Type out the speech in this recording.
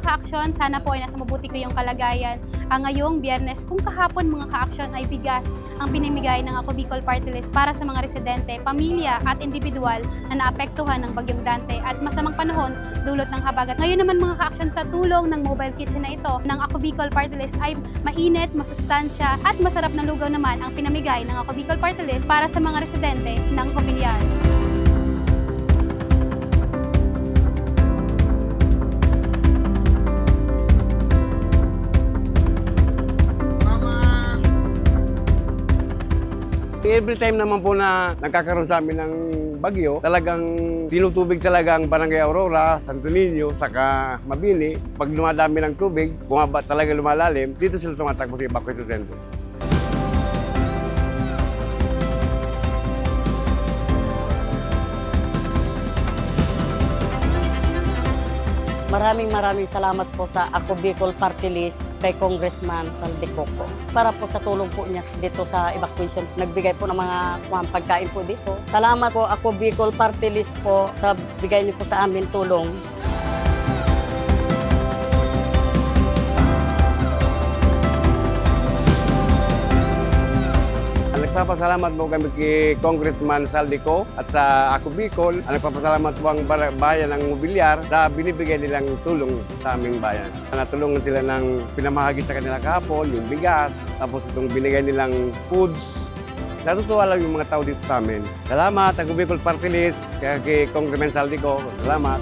mga ka-aksyon, sana po ay nasa mabuti kayong kalagayan. Ang ngayong biyernes, kung kahapon mga ka-aksyon ay bigas ang pinimigay ng Ako Bicol Party List para sa mga residente, pamilya at individual na naapektuhan ng Bagyong Dante at masamang panahon dulot ng habagat. Ngayon naman mga ka-aksyon sa tulong ng mobile kitchen na ito ng Ako Bicol Party List ay mainit, masustansya at masarap na lugaw naman ang pinamigay ng Ako Bicol Party List para sa mga residente ng Pamilyar. Every time naman po na nagkakaroon sa amin ng bagyo, talagang tinutubig talaga ang Barangay Aurora, Santo Niño, saka Mabini. Pag lumadami ng tubig, bumaba talaga lumalalim, dito sila tumatakbo sa evacuation center. Maraming maraming salamat po sa Ako Bicol Party List kay Congressman Saldi Coco. Para po sa tulong po niya dito sa evacuation, nagbigay po ng mga pagkain po dito. Salamat po Ako Bicol Party List po sa bigay niyo po sa amin tulong. Nagpapasalamat po kami kay Congressman Saldico at sa Ako Bicol. Ang nagpapasalamat po ang bayan ng Mobilyar sa binibigay nilang tulong sa aming bayan. Natulungan sila ng pinamahagi sa kanila kahapon, yung bigas, tapos itong binigay nilang foods. Natutuwa lang yung mga tao dito sa amin. Salamat, Ako Bicol Party List, kay Congressman Saldico. Salamat.